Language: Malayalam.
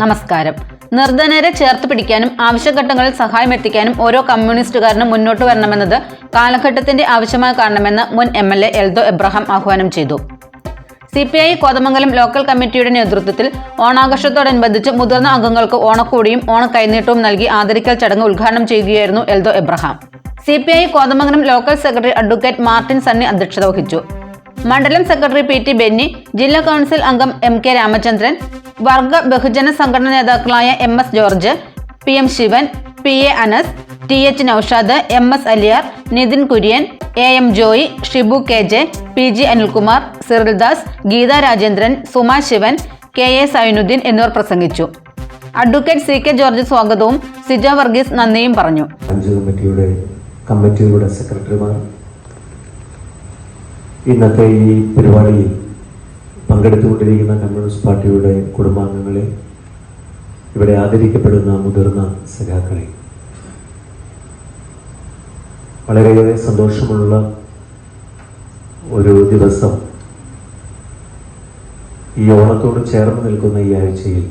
നമസ്കാരം. നിർധനരെ ചേർത്ത് പിടിക്കാനും ആവശ്യഘട്ടങ്ങളിൽ സഹായം എത്തിക്കാനും ഓരോ കമ്മ്യൂണിസ്റ്റുകാരനും മുന്നോട്ട് വരണമെന്നത് കാലഘട്ടത്തിന്റെ ആവശ്യമായ കാരണമെന്ന് മുൻ M L A Eldho Abraham ആഹ്വാനം ചെയ്തു. C P I Kothamangalam local കമ്മിറ്റിയുടെ നേതൃത്വത്തിൽ ഓണാഘോഷത്തോടനുബന്ധിച്ച് മുതിർന്ന അംഗങ്ങൾക്ക് ഓണക്കോടിയും ഓണക്കൈനീട്ടവും നൽകി ആദരിക്കൽ ചടങ്ങ് ഉദ്ഘാടനം ചെയ്യുകയായിരുന്നു Eldho Abraham. C P I Kothamangalam local secretary advocate Martin Sunny അധ്യക്ഷത വഹിച്ചു. മണ്ഡലം സെക്രട്ടറി പി ടി ബെന്നി ജില്ലാ കൗൺസിൽ അംഗം എം കെ രാമചന്ദ്രൻ വർഗ ബഹുജന സംഘടനാ നേതാക്കളായ M S George P M Sivan P A Anas T H Noushad M S Aliyar Nithin Kurian A M Joy Shibu K J P G Anilkumar Cyrildas Geetha Rajendran Suma Sivan K A Sainuddin എന്നിവർ പ്രസംഗിച്ചു. അഡ്വക്കേറ്റ് സി കെ ജോർജ് സ്വാഗതവും സിജ വർഗീസ് നന്ദിയും പറഞ്ഞു. കമ്മിറ്റിയുടെ കമ്മിറ്റിയുടെ സെക്രട്ടറിമാർ ഇന്നത്തെ ഈ പരിപാടിയിൽ പങ്കെടുത്തുകൊണ്ടിരിക്കുന്ന കമ്മ്യൂണിസ്റ്റ് പാർട്ടിയുടെ കുടുംബാംഗങ്ങളെ ഇവിടെ ആദരിക്കപ്പെടുന്ന മുതിർന്ന സഖാക്കളെ. വളരെയേറെ സന്തോഷമുള്ള ഒരു ദിവസം ഈ ഓണത്തോട് ചേർന്ന് നിൽക്കുന്ന ഈ ആഴ്ചയിൽ